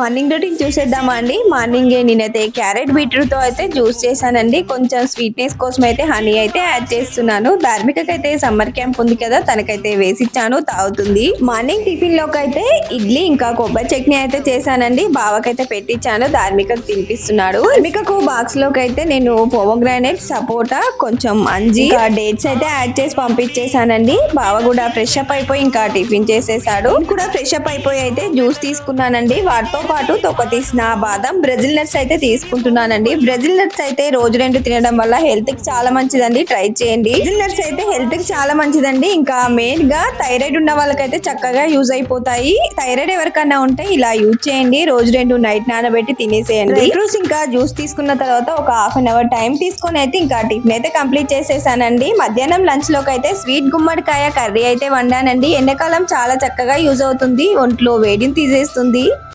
Morning routine చూసేద్దామా అండి? Morning నేనైతే క్యారెట్ బీట్రూట్తో అయితే జ్యూస్ చేశానండి. కొంచెం స్వీట్నెస్ కోసం అయితే హనీ అయితే యాడ్ చేస్తున్నాను. ధార్మికకి అయితే సమ్మర్ క్యాంప్ ఉంది కదా తనకైతే వేసిచ్చాను తాగుతుంది. మార్నింగ్ టిఫిన్లోకి అయితే ఇడ్లీ ఇంకా కొబ్బరి చట్నీ అయితే చేశానండి. బావకైతే పెట్టించాను ధార్మికకు తినిపిస్తున్నాడు. ధార్మికకు బాక్స్లోకి అయితే నేను పోమోగ్రానైట్ సపోటా కొంచెం అంజి డేట్స్ అయితే యాడ్ చేసి పంపించేశానండి. బావ కూడా ఫ్రెష్ అప్ అయిపోయి ఇంకా టిఫిన్ చేసేసాడు. కూడా ఫ్రెష్ అప్ అయిపోయి అయితే జ్యూస్ తీసుకున్నానండి. వాటితో పాటు తొక్కతీసిన బాదం బ్రెజిల్ నట్స్ అయితే తీసుకుంటున్నానండి. బ్రెజిల్ నట్స్ అయితే రోజు రెండు తినడం వల్ల హెల్త్కి చాలా మంచిదండి. ట్రై చేయండి. బ్రెజిల్ నట్స్ అయితే హెల్త్కి చాలా మంచిదండి. ఇంకా మెయిన్గా థైరాయిడ్ ఉన్న వాళ్ళకైతే చక్కగా యూజ్ అయిపోతాయి. థైరాయిడ్ ఎవరికన్నా ఉంటే ఇలా యూజ్ చేయండి. రోజు రెండు నైట్ నానబెట్టి తినేసేయండి. డ్రై ఫ్రూట్స్ ఇంకా జ్యూస్ తీసుకున్న తర్వాత ఒక హాఫ్ అన్ అవర్ టైం తీసుకొని అయితే ఇంకా టిఫిన్ అయితే కంప్లీట్ చేసేసానండి. మధ్యాహ్నం లంచ్లోకి అయితే స్వీట్ గుమ్మడికాయ కర్రీ అయితే వండానండి. ఎండాకాలం చాలా చక్కగా యూజ్ అవుతుంది. ఒంట్లో వేడిని తీసేస్తుంది.